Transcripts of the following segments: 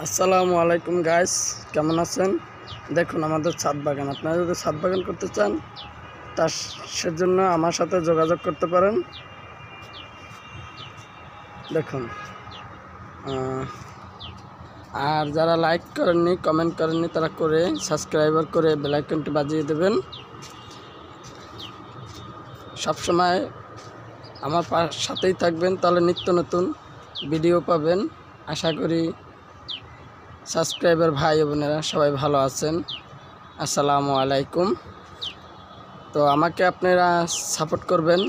আসসালামু আলাইকুম গাইস কেমন আছেন? দেখুন, আমাদের ছাদ বাগান। আপনারা যদি ছাদ বাগান করতে চান, তার সেজন্য আমার সাথে যোগাযোগ করতে পারেন। দেখুন আর যারা লাইক করেননি কমেন্ট করেননি, তারা করে সাবস্ক্রাইবার করে বেলাইকনটি বাজিয়ে দেবেন। সবসময় আমার সাথেই থাকবেন, তাহলে নিত্য নতুন ভিডিও পাবেন। আশা করি সাবস্ক্রাইবার ভাই বোনেরা সবাই ভালো আছেন। আসসালামু আলাইকুম। তো আমাকে আপনারা সাপোর্ট করবেন,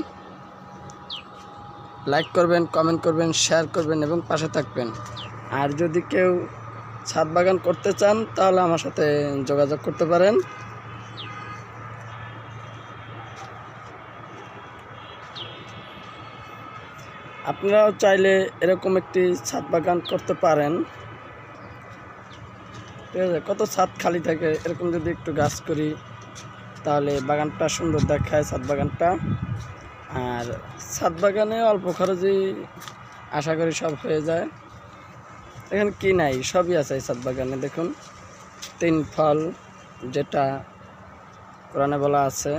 লাইক করবেন, কমেন্ট করবেন, শেয়ার করবেন এবং পাশে থাকবেন। আর যদি কেউ ছাদ বাগান করতে চান, তাহলে আমার সাথে যোগাযোগ করতে পারেন। আপনারাও চাইলে এরকম একটি ছাদ বাগান করতে পারেন। ঠিক আছে, কত ছাদ খালি থাকে, এরকম যদি একটু গাছ করি, তাহলে বাগানটা সুন্দর দেখায় ছাদ বাগানটা। আর ছাদ বাগানে অল্প খরচেই আশা করি সব হয়ে যায়। এখানে কি নাই, সবই আছে এই ছাদ বাগানে, দেখুন। তিন ফল, যেটা কোরআনে বলা আছে।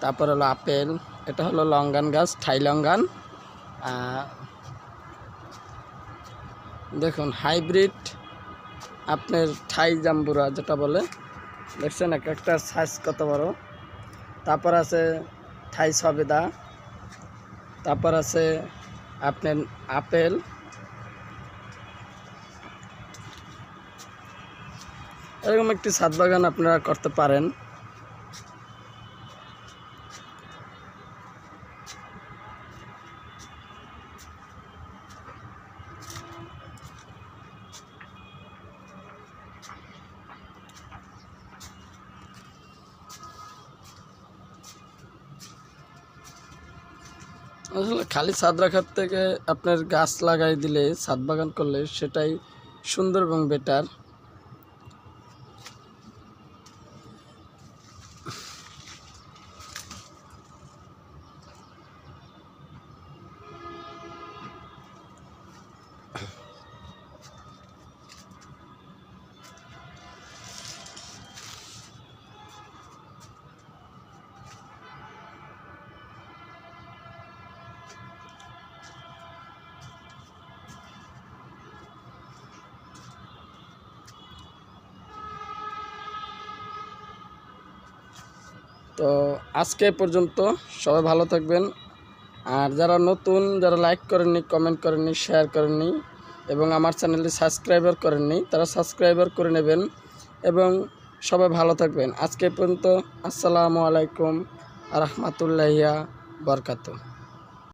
তারপর হলো আপেল, এটা হলো লঙ্গান গাছ ঠাই লঙ্গান। দেখুন হাইব্রিড আপনার থাই জাম্বুরা যেটা বলে, দেখছেন এক একটা সাইজ কত বড়? তারপর আছে থাই সবেদা, তারপর আছে আপনার আপেল, এরকম একটি ছাদ বাগান আপনারা করতে পারেন। আসলে খালি ছাদ রাখার থেকে আপনার গাছ লাগাই দিলে, ছাদ বাগান করলে সেটাই সুন্দর এবং বেটার তো আজকে পর্যন্ত সবাই ভালো থাকবেন। আর যারা নতুন, যারা লাইক করেননি কমেন্ট করেননি শেয়ার করেননি এবং আমার চ্যানেলটি সাবস্ক্রাইবার করেননি, তারা সাবস্ক্রাইবার করে নেবেন এবং সবাই ভালো থাকবেন। আজকে পর্যন্ত আসসালামু আলাইকুম রহমতুল্লাহিয়া বরকাত